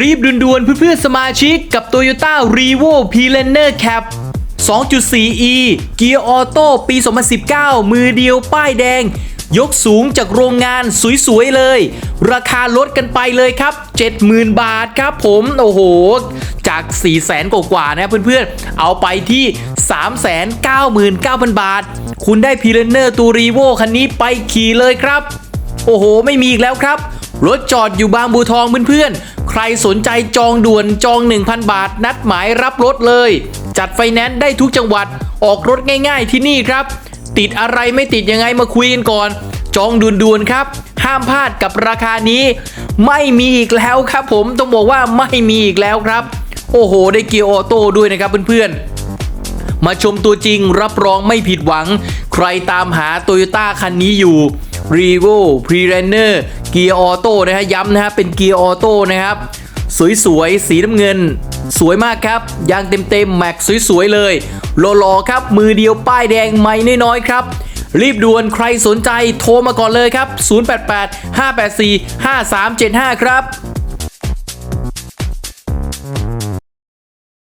รีบด่วนๆเพื่อนๆสมาชิกกับ Toyota r e v o p l a n n e r Cap 2.4e เกียร์ออโต้ปี 2019 มือเดียวป้ายแดง ยกสูงจากโรงงานสวยๆเลย ราคาลดกันไปเลยครับ 70,000 บาทครับผมโอ้โห จาก 400,000กว่าๆนะเพื่อนๆ เอาไปที่ 399,000 บาท คุณได้พีเรนเนอร์ตูรีโวคันนี้ไปขี่เลยครับ โอ้โห ไม่มีอีกแล้วครับรถจอดอยู่บางบัวทองเพื่อนๆ รสนใจจองด่วนจอง 1,000 บาท นัดหมายรับรถเลย จัดไฟแนนซ์ได้ทุกจังหวัดออกรถง่าย ๆ ที่นี่ครับ ติดอะไรไม่ติดยังไงมาคุยกันก่อน จองด่วนๆครับ ห้ามพลาดกับราคานี้ ไม่มีอีกแล้วครับ ผมต้องบอกว่าไม่มีอีกแล้วครับ โอ้โห ได้เกียร์ออโต้ด้วยนะครับเพื่อนๆมาชมตัวจริงรับรองไม่ผิดหวัง ใครตามหาโตโยต้าคันนี้อยู่ r e v o p r e r u n n e r เกียร์ออโต้นะฮะย้ำนะฮะเป็นเกียร์ออโต้นะครับ สวยๆ สีน้ำเงิน สวยมากครับ ยางเต็มๆ แม็กสวยๆ เลยหล่อๆ ครับ มือเดียวป้ายแดงไม่น้อยๆ ครับ รีบด่วนใครสนใจโทรมาก่อนเลยครับ 088 584 5375 ครับ